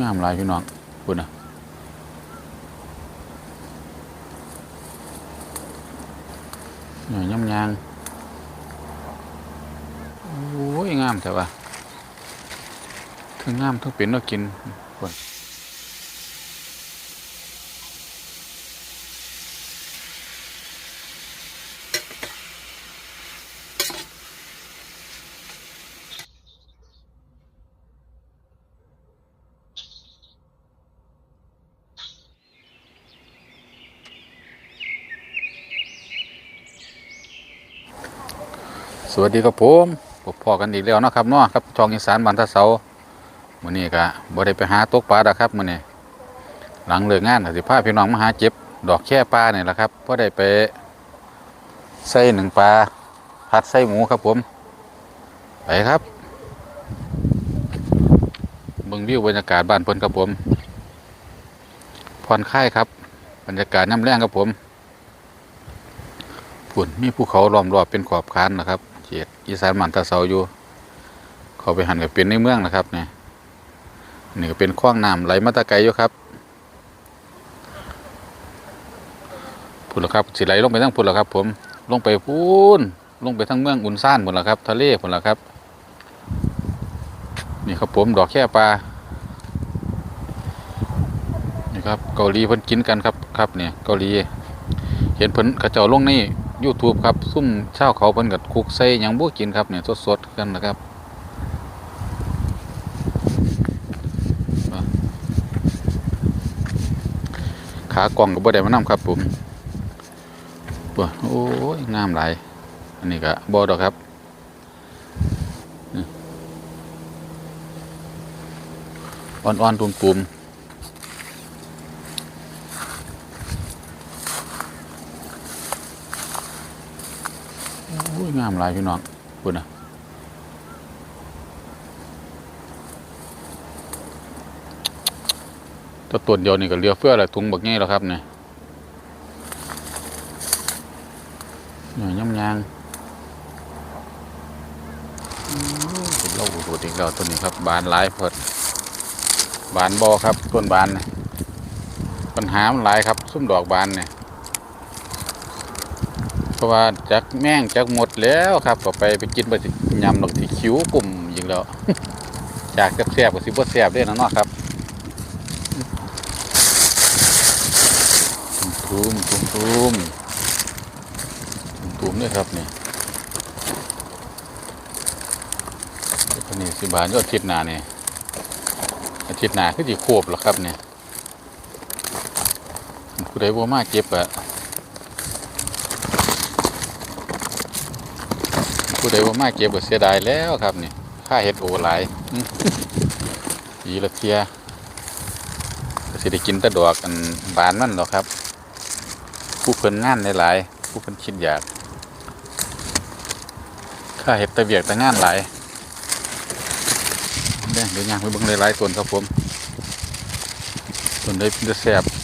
งามหลายพี่น้องคุณนะหน่อยย่ำยางโอ้ยงามแต่ว่าทั้งงามทั้งเป็นเรากินคน สวัสดีครับผมพบพอกันอีกแล้วนะครับเนาะครับช่องอีสานบันทเสามื้อนี้ก็บ่ได้ไปหาตกปลาดอกครับมื้อนี้หลังเลิกงานสิพาพี่น้องมาหาเจ็บดอกแค่ปลาเนี่ยแหละครับบ่ได้ไปใส่หนึ่งปลาผัดใส่หมูครับผมไปครับเบิ่งวิวบรรยากาศบ้านเพิ่นครับผมผ่อนคลายครับ บรรยากาศน้ำแรงครับผมฝุ่นมีภูเขาล้อมรอบเป็นขอบคานนะครับ เขตอีสานมันตะเสาอยู่ เขาไปหันกับเป็นในเมืองนะครับเนี่ยนี่ก็เป็นคว้างน้ำไหลมาตะไกอยู่ครับพุ่นละครับสิไหลลงไปทั้งพุ่นละครับ ผมลงไปพูนลงไปทั้งเมืองอุนซ่านหมดละครับ ทะเลหมดละครับ นี่ครับผมดอกแค่ปลานี่ครับเกาหลีเพิ่นกินกันครับครับเนี่ยเกาหลีเห็นเพิ่นเขาเจ้าลงใน YouTube ครับ ซุ่มเช่าเขาเพิ่นกับคุกใส่ยังบ่กินครับเนี่ยสดๆกันนะครับขากล่องก็บ่ได้มานํครับผมปโอ้ยงามหลาย อันนี้ก็บ่ดอกครับอ่อนๆตุ่มๆ โอ้ ยงามหลายพี่น้องคุณนะตัวตัวเดียวนี่ก็เหลือเฟื่ออะไรถุงบักงี้แล้วครับเนี่ยหน่อยย่ำยางเป็นเล่าตัวติงเราตัวนี้ครับ บานหลายเพิดบานบอครับต้นบานน่ะปัญหามันหลายครับ ซุ้มดอกบานเนี่ย เพราะว่าจากแม่งจากหมดแล้วครับก็ไปไปกินไปสิยำดอกที่คิ้วปุ่มยิงแล้วจากแซ่บๆกับสิบ่แซ่บด้นะเนาะครับตุ้มตุ้มตุ้มตุ้มตุ้มเลยครับนี่ก็นี่สิบาทยอดอาทิตย์หน้านี่อาทิตย์หน้าคือสิโคบแล้วครับเนี่ยผู้ใดบ่มากเก็บอะ ผู้ใดว่ามาเก็บก็เสียดายแล้วครับนี่ค่าเห็ดโอหลายอีละเทียก็สิได้กินแตะดอกอันบานมันหรอกครับ ผู้เพิ่นงานหลายผู้เพิ่นคิดอยากค่าเห็ดตะเบียกตะงานหลายเด้อเดี๋ยวย่างไปเบิ่งหลายๆต้นครับผมต้นได้เป็นตะแซ่บ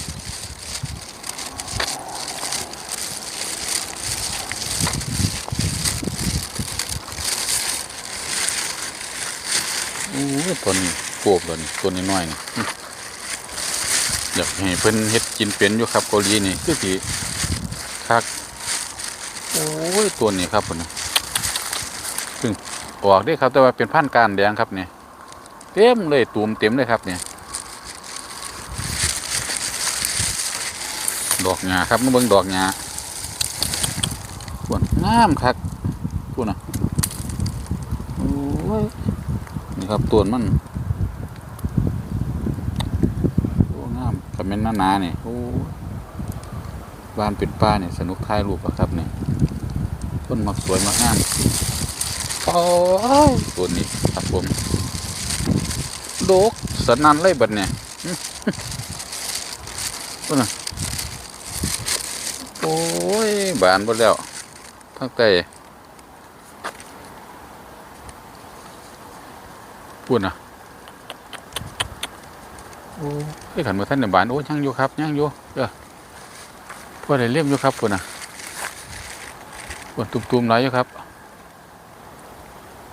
ต้นโกบเลยนี่ต้นน้อยๆนี่อยากให้เพิ่นเฮ็ดกินเป็นอยู่ครับเกาหลีนี่คือสิคักโอ้ยตัวนี้ครับพุ่นน่ะซึ่งออกได้ครับ แต่ว่าเป็นพันการแดงครับเนี่ยเต็มเลยตูมเต็มเลยครับเนี่ยดอกหญ้าครับมาเบิ่งดอกหญ้าพุ่นงามคักพุ่นน่ะโอ้ย ครับต้นมันโอ้งามคอมเมนต์หนาๆนี่ยโอ้บ้านเป็นป้าเนี่ยสนุกถ่ายรูปอะครับเนี่ยต้นมักสวยมักงามโอ้ต้นนี้ครับผมโดกสนันเลยบัดเนี่ยต้นน่ะโอ้ยบานหมดแล้วทั้งใต้ พูดนะโอ้ยขันมือท่านในบ้านโอ้ยยังอยู่ครับยังอยู่เออพวกอะไรเลี่ยมอยู่ครับพูดนะปวดตุ่มๆไหลอยู่ครับ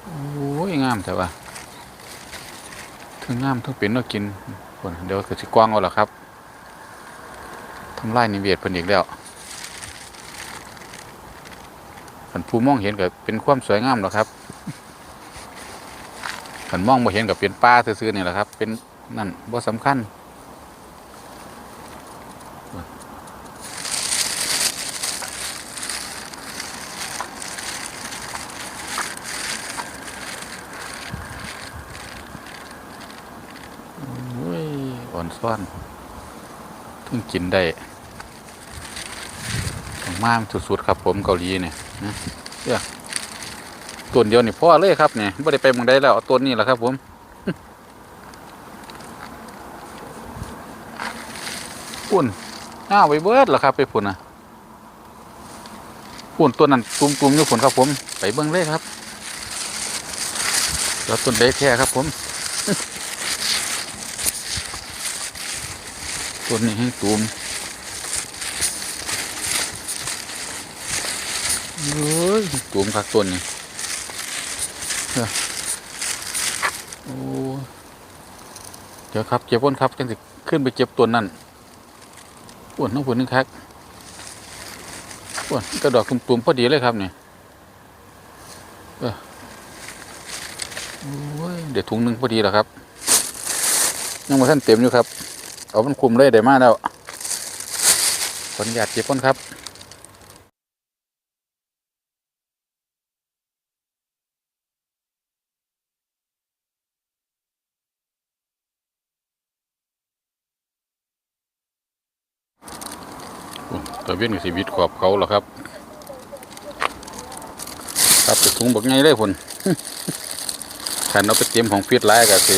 โอ้ยงามแต่ว่าถึงงามทั้งเป็นต้องกินผลเดี๋ยวก็สิกว้างเอาละครับทำลายนิเวศเพิ่นอีกแล้วขันผู้มองเห็นก็เป็นความสวยงามหรอครับ ขันมองบ่เห็นก็เป็นป่าซื่อๆนี่แหละครับ เป็นนั่นบ่สำคัญโอ้ยอ่อนซ่อนเพิ่งกินได้ของมามสุดๆครับผมเกาหลีเนี่ยนะเดี๋ยว ตัวเดียวนี่พ่อเลยครับเนี่ยไม่ได้ไปเมืองใดแล้วเอาตัวนี้แหละครับผมปุ่นอ้าไปเบิร์ดแล้วครับ ไปปุ่นนะปุ่นตัวนั้นตุ่มๆอยู่ปุ่นครับผม ไปเบิ้งเลยครับแล้วต้นเด็กแค่ครับผมต้นนี้ให้ตูมเฮ้ยตูมคักต้น เอ้อโอ้เดี๋ยวครับเก็บพ้นครับจังสิขึ้นไปเก็บต้นนั่นปวดน้องปวดนึงครับปวดกระดอกตุ่มๆพอดีเลยครับเนี่ยเดี๋ยวถุงหนึงพอดีแล้วครับยังมาท่านเต็มอยู่ครับ เอามันคุมเลยได้มาแล้วขออนุญาตเก็บก่อนครับ เวียนกับสีวิตขอบเขาแล้วครับ ครับไปถุงบักไงเลยพุ่นขันเอาไปเตรียมของฟิตไล่กับสิ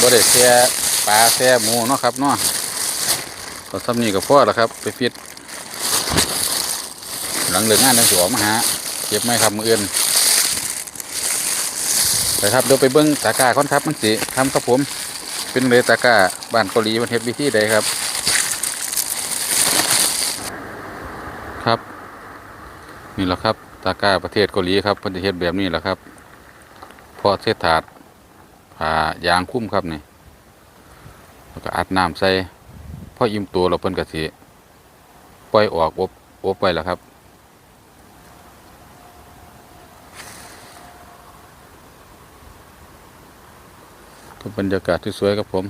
บ่ได้แช่ปลาแช่หมูเนาะครับเนาะก็ซ้ำนี่กับพ่อแล้วครับ ไปฟิตหลังเลิกงานทั้งสองมาหาเก็บไมครับมืออื่นไปครับเดี๋ยวไปเบิ้งตากาก่อนครับมันสิทำครับผม เป็นเลยตากาบ้านเกาหลีมันเฮ็ดวิธีใดครับ นี่แหละครับ ตากร้าประเทศเกาหลีครับเพิ่นจะเฮ็ดแบบนี้แหละครับพอเส้ถาดผ่ายางคุ้มครับนี่แล้วก็อัดน้ำใส่พออิ่มตัวเราเพิ่นก็สิปล่อยออกอบอบไปแล้วครับทุกบรรยากาศที่สวยครับผม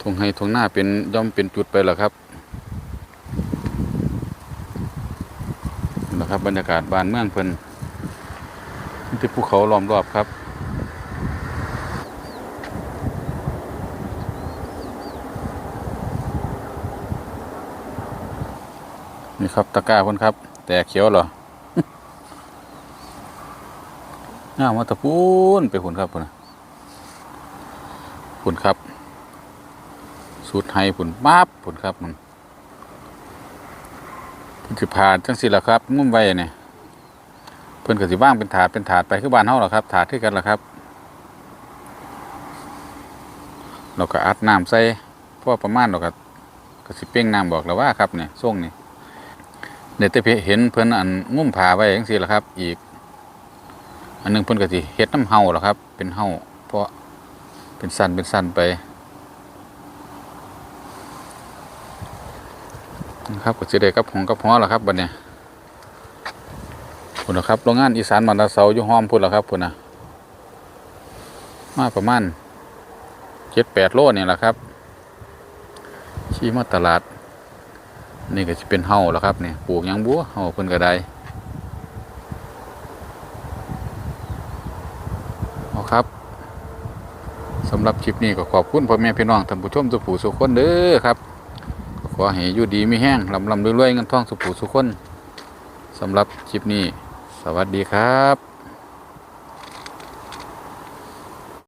ทงให้ทงหน้าเป็นย่อมเป็นจุดไปแล้วครับนะ ครับ บรรยากาศบานเมืองเพิ่นที่ภูเขาล้อมรอบครับนี่ครับตะกร้าคนครับ แต่เขียวเหรอน่ามาตะพูนไปหุ่นครับพุ่นพุ่นครับ สูตรไฮพุ่นมาบพุ่นครับมัน เพิ่นสิผ่านจังสิล่ะครับงุ้มไว้เนี่ยเพิ่นก็สิว่างเป็นถาดเป็นถาดไปคือบ้านเฮาหรอครับถาดคือกันล่ะครับเราก็อัดน้ำใส่พอประมาณเราก็ก็สิเป้งน้ำบอกแล้วว่าครับเนี่ยส่งนี่เดี๋ยวแต่เพเห็นเพิ่อนอันงุ้มผ่าไว้จังซี่ล่ะครับ อีก อันหนึงเพิ่อนก็สิเฮ็ดน้ำเฮาล่ะครับ เป็นเฮาเพราะเป็นสั้นเป็นสั้นไป นะครับก็สิได้กับของกับหอล่ะครับบัดเนี้ยพุ่นละครับโรงงานอีสานบ้านตาเสาอยู่ห้อมพุ่นล่ะครับพุ่นนะมาประมาณ7-8โลนี่ล่ะครับขี่มาตลาด นี่ก็จะเป็นเฮาแล้วครับเนี่ยปลูกยังบัวเฮาเพิ่นก็ได้เอาครับสำหรับคลิปนี้ก็ขอบคุณพ่อแม่พี่น้องท่านผู้ชมทุกผู้สุขคนเด้อครับ ขอให้อยู่ดีไม่แห้งลำลำรวยๆเงินทองสุขผู้สุขคนสำหรับคลิปนี้ สวัสดีครับ